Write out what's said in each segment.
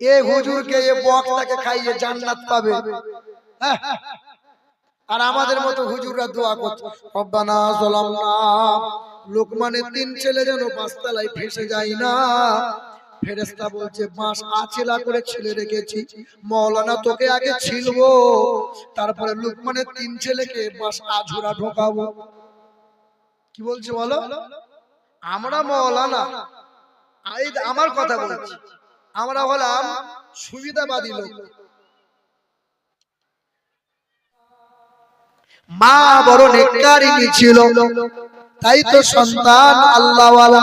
এ হুজুরকে এ বক্তাকে খাইয়ে জান্নাত পাবে। হ্যাঁ। আর আমাদের মতো হুজুররা দোয়া করছে, রব্বানা যালামনা। লোকমানের তিন ছেলে যেন পাঁচতলায় ফেসে যায় না। ফেরেস্তা বলছে বাঁশ আছিলা করে ছেলে রেখেছি, মৌলানা তোকে আগে ছিলবো, তারপরে লোকমানের তিন ছেলেকে বাঁশ আঝুরা ঢোকাবো। কি বলছে বলো? আমরা মৌলানা। আমার কথা বলছি। আমরা হলাম সুবিধাবাদী লোক। মা বড় নেককারিনী ছিল। তাই তো সন্তান আল্লাহওয়ালা।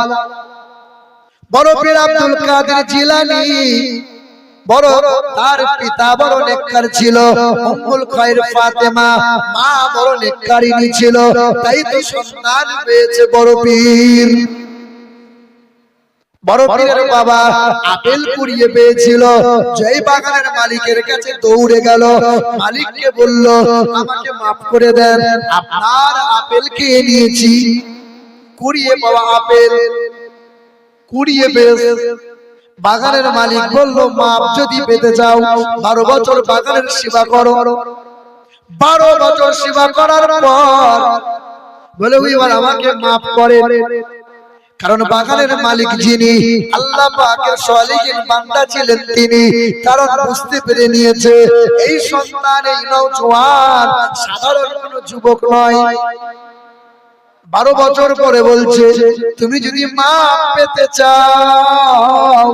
বড় পীর আব্দুল কাদের জিলানী। বড় তার পিতা বড় নেককার ছিল। উম্মুল খায়র ফাতেমা। মা বড় নেককারিনী ছিল। তাই তো সন্তান পেয়েছে বড় পীর। বড় পীরের বাবা আপেল কুড়িয়ে পেয়েছিল। যেই বাগানের মালিকের কাছে দৌড়ে গেল। মালিককে বলল আমাকে মাফ করে দেন। আপনার আপেল খেয়ে নিয়েছি। কুড়িয়ে পাওয়া আপেল। কুড়িয়ে পেয়েছে। বাগানের মালিক বলল মাপ যদি পেতে চাও বারো বছর বাগানের সেবা করো। বারো বছর সেবা করার পর বলে আমাকে মাফ করে কারণ বাগানের মালিক যিনি আল্লাহ পাকের সালিহিন বান্দা ছিলেন তিনি কারণ বুঝতে পেরে নিয়েছে এই সন্তান এই নওজোয়ান সাধারণ কোনো যুবক নয়। বারো বছর পরে বলছে তুমি যদি মা পেতে চাও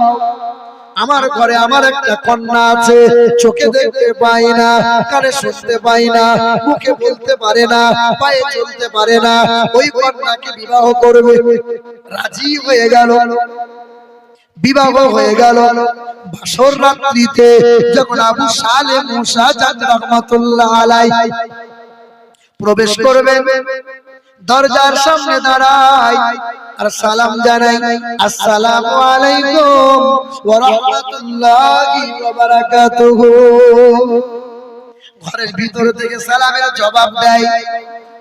আমার ঘরে আমার একটা কন্যা আছে, চোখে দেখতে পাই না, কানে শুনতে পাই না, মুখে বলতে পারে না, পায়ে চলতে পারে না, ওই কন্যাকে বিবাহ করবে। রাজি হয়ে গেল। বিবাহ হয়ে গেল। বাসর রাত্রিতে যখন আবু সালে মুসা জান রহমাতুল্লাহ আলাই প্রবেশ করবে দরজার সামনে দাঁড়ায় আর সালাম জানাই, আসসালামু আলাইকুম ওয়া রাহমাতুল্লাহি ওয়া বারাকাতুহু ঘরের ভিতর থেকে সালামের জবাব দেয়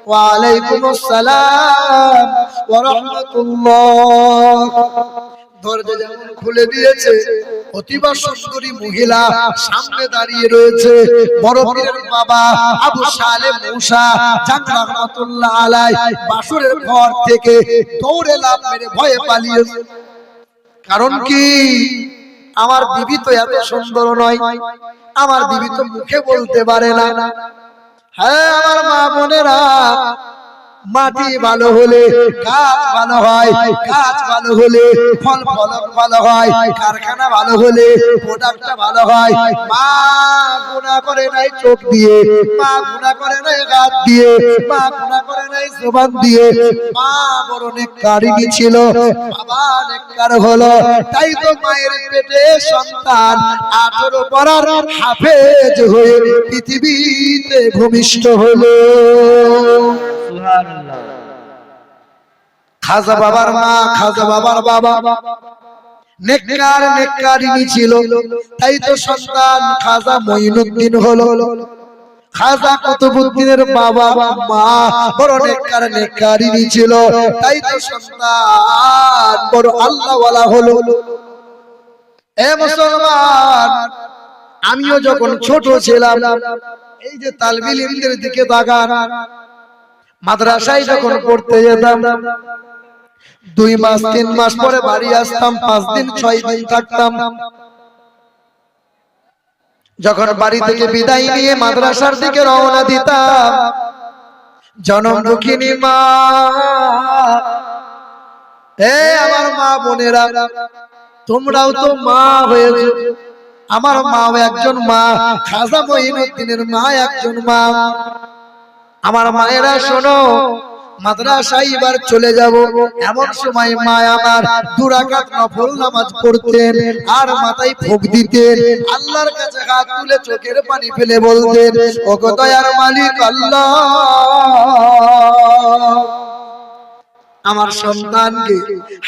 ওয়া আলাইকুম আসসালাম ওয়া রাহমাতুল্লাহ দরজা যেমন খুলে দিয়েছে অতিবা সুন্দরী মহিলা সামনে দাঁড়িয়ে রয়েছে। বাবা আবু সালে মুসা রহমাতুল্লাহ আলাই ঘর থেকে দৌড়ে লাভ মেরে ভয়ে পালিয়ে কারণ কি? আমার বিবি তো এত সুন্দর নয়, আমার বিবি তো মুখে বলতে পারে না। হ্যাঁ আমার মা বোনেরা মাটি ভালো হলে গাছ ভালো হয় গাছ ভালো হলে ফল ফলন ভালো হয় কারখানা ভালো হলে প্রোডাক্টটা ভালো হয়। মা গুণা করে নাই চোখ দিয়ে মা গুণা করে নাই গাছ দিয়ে মা গুণা করে নাই জবান দিয়ে মা বড় নেককারিনী ছিল বাবা নেককার হলো তাই তো মায়ের পেটে সন্তান আঠেরো পড়ার হাফেজ হয়ে পৃথিবীতে ভূমিষ্ঠ হলো। খাজা বাবার মা খাজা বাবার বাবা। নেককার নেককারিনী ছিল। তাই তো সন্তান খাজা মঈনুদ্দিন হলো। খাজা কুতুবুদ্দিনের বাবা মা বড় নেককার নেককারিনী ছিল। তাই তো সন্তান বড় আল্লাহওয়ালা হলো। এ মুসলমান আমিও যখন ছোট ছিলাম এই যে তালবিল ইমদের দিকে তাকান মাদ্রাসায় যখন পড়তে যেতাম দুই মাস তিন মাস পরে বাড়ি আসতাম পাঁচ দিন ছয় দিন থাকতাম। যখন বাড়ি থেকে বিদায় নিয়ে মাদ্রাসার দিকে রওনা দিতাম জনম দুঃখিনী মা। এ আমার মা বোনেরা তোমরাও তো মা হয়েছে। আমার মাও একজন মা খাজা মহিনুদ্দিনের মা একজন মা। আমার মায়েরা শোনো মাদ্রাসায় এবার চলে যাব। এমন সময় মা আমার দুরাকাত নফল নামাজ পড়তেন আর মাথায় ফুক দিতেন। আল্লাহর কাছে হাত তুলে চোখের পানি ফেলে বলতেন ও দয়ার মালিক আল্লাহ আমার সন্তানকে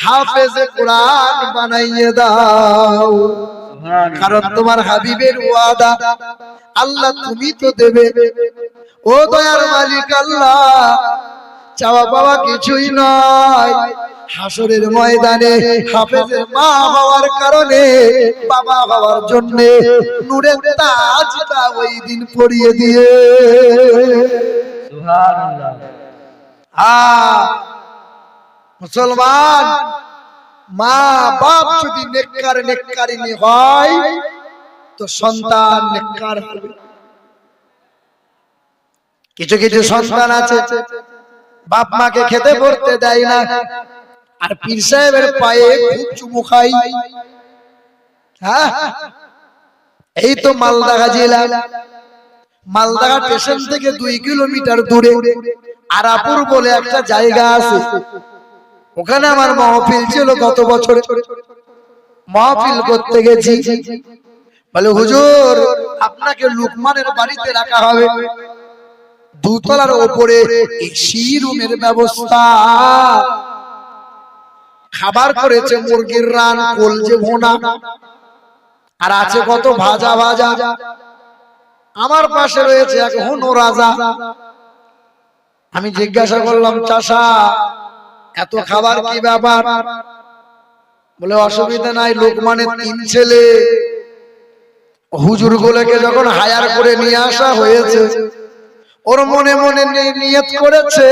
হাফেজে কোরআন বানাইয়ে দাও। কারণ তোমার হাবিবের ওয়াদা আল্লাহ তুমি তো দেবে। ও দয়ার মালিক আল্লাহ চাওয়া পাওয়া কিছুই নয়। হাসরের ময়দানে হাফেজের মা হওয়ার কারণে বাবা হওয়ার জন্য নূরের তাজটা ওই দিন পরিয়ে দিয়ে। মুসলমান মা বাপ যদি নেককার নেককারিনী হয় তো সন্তান নেককার হবে। কিছু কিছু সন্তান আছে বাপ মাকে খেতে পড়তে দেয় না আর পীর সাহেবের পায়ে খুব চুমু খাই। হ্যাঁ? এই তো মালদা জেলা মালদা স্টেশন থেকে দুই কিলোমিটার দূরে আরাপুর বলে একটা জায়গা আছে। ওখানে আমার মহফিল ছিল গত বছর। মহফিল করতে গেছি। বলে হুজুর আপনাকে লুকমানের বাড়িতে রাখা হবে। দুতলার ওপরে এসি রুমের ব্যবস্থা। খাবার করেছে মুরগির রান কলজে ভোনা। আর আছে কত ভাজা ভাজা। আমার পাশে রয়েছে এক হনু রাজা। আমি জিজ্ঞাসা করলাম চাষা এত খাবার কি ব্যাপার? বলে অসুবিধা নাই লোকমানের তিন ছেলে। হুজুর গুলোকে যখন হায়ার করে নিয়ে আসা হয়েছে ওর মনে মনে নিয়ত করেছে।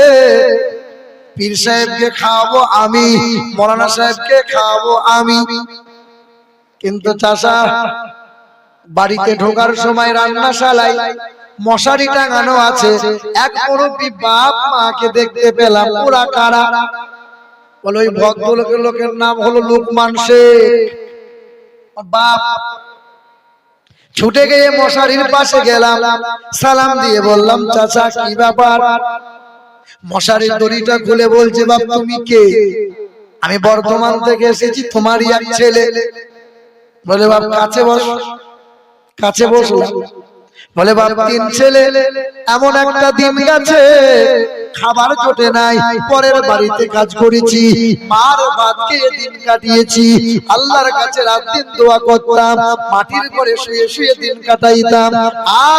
পীর সাহেবকে খাওয়াবো আমি, মৌলানা সাহেবকে খাওয়াবো আমি। কিন্তু চাষা বাড়িতে ঢোকার সময় রান্না রান্নাশালায় মশারি টাঙানো আছে। এক মুরব্বী বাপ মাকে দেখতে পেলাম পুরা কারা। বলে, ওই ভদ্রলোকের লোকের নাম হলো লোকমান শেখ। বাপ ছুটে গিয়ে মশারির পাশে গেলাম। সালাম দিয়ে বললাম, চাচা, কি ব্যাপার? মশারির দড়িটা খুলে বলছে, বাপ, তুমি কে? আমি বর্ধমান থেকে এসেছি, তোমারই এক ছেলে। বলে, বাপ, কাছে বস। কাছে বসলাম বলে, বাপ, তিন ছেলে, এমন একটা দিন গেছে, খাবার জোটে নাই, পরের বাড়িতে কাজ করেছি, মার ভাত খেয়ে দিন কাটিয়েছি, আল্লাহর কাছে রাত দিন দোয়া করতাম, মাটির করে শুয়ে শুয়ে দিন কাটাইতাম,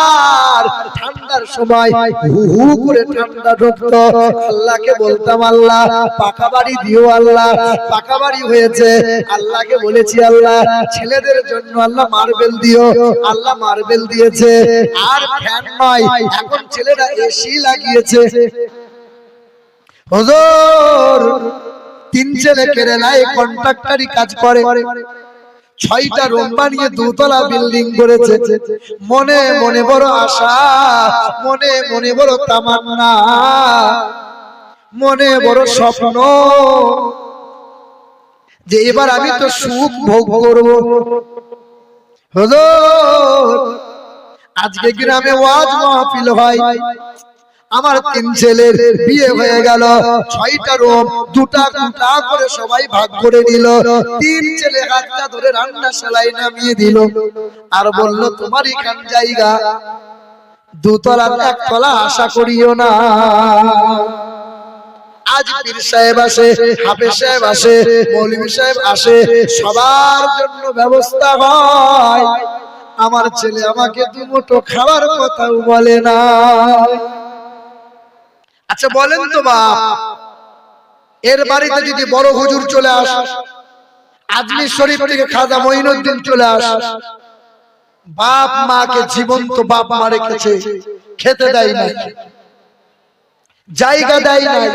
আর ঠান্ডার সময় হু হু করে ঠান্ডা ঢুকতো, আল্লাহকে বলতাম, আল্লাহ, পাকা বাড়ি দিও, আল্লাহ, পাকা বাড়ি হয়েছে, আল্লাহকে বলেছি, আল্লাহ, ছেলেদের জন্য আল্লাহ মার্বেল দিও, আল্লাহ মার্বেল দিয়েছে আর ফ্যান নয়। এখন ছেলেরা এসি লাগিয়েছে। হুজুর, তিন ছেলে কেরালায় কন্ট্রাক্টরি কাজ করে। ছয়টা রুম বানিয়ে দুতলা বিল্ডিং করেছে। মনে মনে বড় আশা, মনে মনে বড় তামান্না, মনে বড় স্বপ্ন যে এবার আমি তো সুখ ভোগ করব। হুজুর আজকে গ্রামে ওয়াজ মাহফিল হয়। আমার তিন ছেলের বিয়ে হয়ে গেল। ছয়টা রুম দুটা দুটা করে সবাই ভাগ করে নিল। তিন ছেলে হাতটা ধরে রান্না সেলাই নামিয়ে দিল। আর বলল তোমার এখান জায়গা। দুতলা একতলা আশা করিও না। আজ পীর সাহেব আসে হাফেজ সাহেব আসে মৌলভী সাহেব আসে। সবার জন্য ব্যবস্থা হয়। আমার ছেলে আমাকে দু মুঠো খাবার কথাও বলে না আচ্ছা বলেন তো বাপ, এর বাড়িতে যদি বড় হুজুর চলে আস, আজমির শরীফ থেকে খাজা মঈনুদ্দিন চলে আস, বাপ মাকে জীবন্ত বাপ মা রেখেছে, খেতে দেয় নাই, জায়গা দেয় নাই,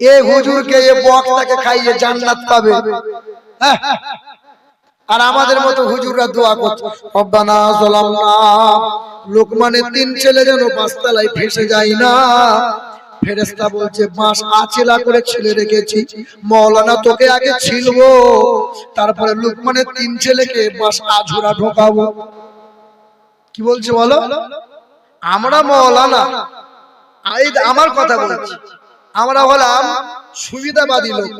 এ হুজুরকে, এ বক্তাকে খাইয়ে জান্নাত পাবে হ্যাঁ। আর আমাদের মতো হুজুররা দোয়া করছে। রব্বানা যালামনা। লোকমানের তিন ছেলে যেন পাঁচতলায় ফেসে যায় না। ফেরেস্তা বলছে বাঁশ আছেলা করে ছেলে রেখেছি। মৌলানা তোকে আগে ছিলবো। তারপরে লোকমানের তিন ছেলেকে বাঁশ আঝুরা ঢোকাবো। কি বলছে বলো? আমরা মৌলানা। আমার কথা বলছি। আমরা হলাম সুবিধাবাদী লোক।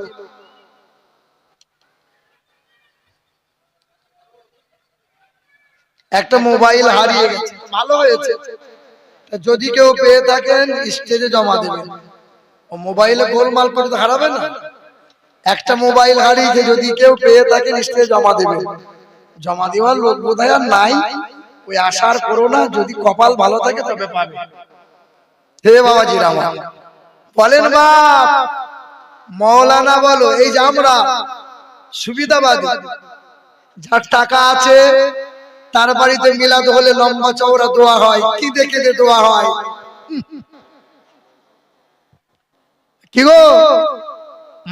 একটা মোবাইল হারিয়ে গেছে। ভালো হয়েছে। যদি কেউ পেয়ে থাকেন স্টেজে জমা দেবেন। ও মোবাইলে গোলমাল করে তো হারাবে না। একটা মোবাইল হারিয়েছে যদি কেউ পেয়ে থাকেন স্টেজে জমা দেবেন। জমা দেওয়ার লোক বোধহয় আর নাই। ওই আশার করো না যদি কপাল ভালো থাকে তবে পাবে। হে বাবাজি রাম। বলেন বাপ মৌলানা বলো এই যে আমরা সুবিধাবাদী। যার টাকা আছে তার বাড়িতে মিলাদ হলে লম্বা চওড়া দোয়া হয়। কি দেখে যে দোয়া হয়? কি গো?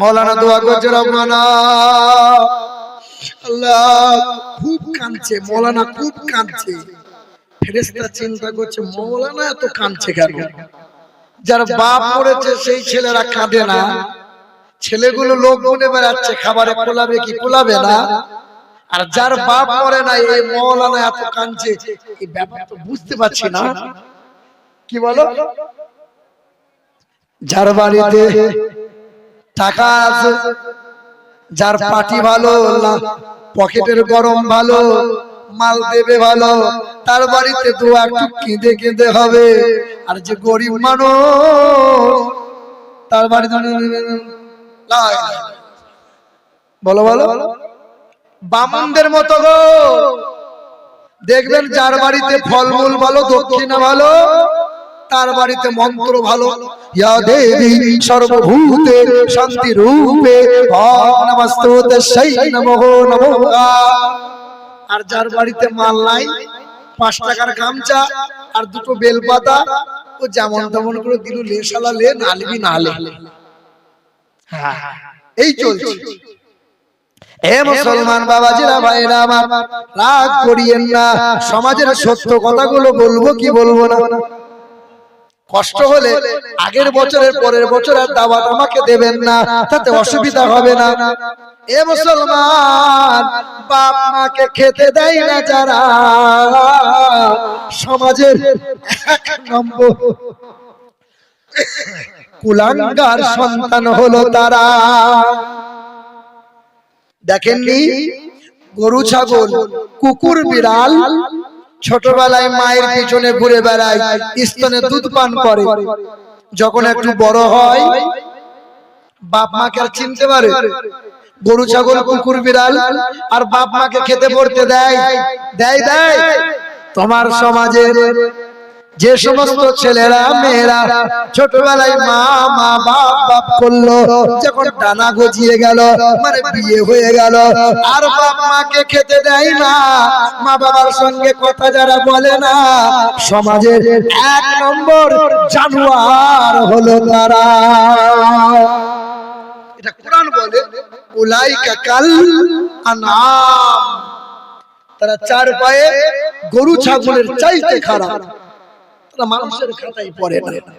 মৌলানা দোয়া করছে রব্বানা আল্লাহ খুব কাঁদছে, মৌলানা খুব কাঁদছে। ফেরেশতা চিন্তা করছে, মৌলানা এত কাঁদছে কেন? যার বাপ মরেছে, সেই ছেলেরা কাঁদে না। ছেলেগুলো লোক মনে বেড়াচ্ছে, খাবারে কোলাবে কি কোলাবে না? আর যার বাপ মরে নাই এই মৌলানা এত কাঁদছে এই ব্যাপার তো বুঝতে পারছি না। কি বলো? যার বাড়িতে টাকা আছে যার পাটি ভালো পকেটের গরম ভালো মাল দেবে ভালো তার বাড়িতে দু একটু কেঁদে কেঁদে হবে। আর যে গরিব মানুষ তার বাড়িতে লাই। বলো বলো। বামনদের মতো গো। দেখবেন যার বাড়িতে ফলমূল ভালো দক্ষিণা ভালো তার বাড়িতে মন্ত্র ভালো। ইয়া দেবী সর্বভূতে শান্তি রূপে নমস্তুতে সেই নমঃ নমঃ আর যার বাড়িতে মাল নাই পাঁচ টাকার গামছা আর দুটো বেলপাতা ও যেমন তেমন করে দিল লে শালা লে নালবি না লে হ্যাঁ, এই চলছে। হে মুসলমান বাবাজিরা ভাইরা আমার রাগ করিয়েন না, সমাজের সত্য কথাগুলো বলব কি বলব না? কষ্ট হলে আগের বছরের পরের বছর আর দাওয়াত আমাকে দেবেন না, তাতে অসুবিধা হবে না। এ মুসলমান বাপ মাকে খেতে দেয় না যারা। সমাজের এক নম্বর কুলাঙ্গার সন্তান হলো তারা। দেখেননি? গরু ছাগল কুকুর বিড়াল ছোটবেলায় মায়ের পিছনে ঘুরে বেড়ায় স্তনে দুধ পান করে। যখন একটু বড় হয় বাপ মাকে আর চিনতে পারে। গরু ছাগল কুকুর বিড়াল আর বাপ মাকে খেতে পড়তে দেয়। দেয়। দেয় তোমার সমাজের যে সমস্ত ছেলেরা, মেয়েরা ছোটবেলায় মা মা, বাপ বাপ করল, যখন টানা গজিয়ে গেল মানে বিয়ে হয়ে গেল, আর বাপ মাকে খেতে দেয় না। মা বাবার সঙ্গে কথা যারা বলে না, সমাজের এক নম্বর জানুয়ার হলো তারা। এটা কোরআন বলে, উলাইকা কাল আনাম। তারা চার পায়ে গরু, ছাগলের চাইতে খারাপ। মানুষের খাতায় পড়ে না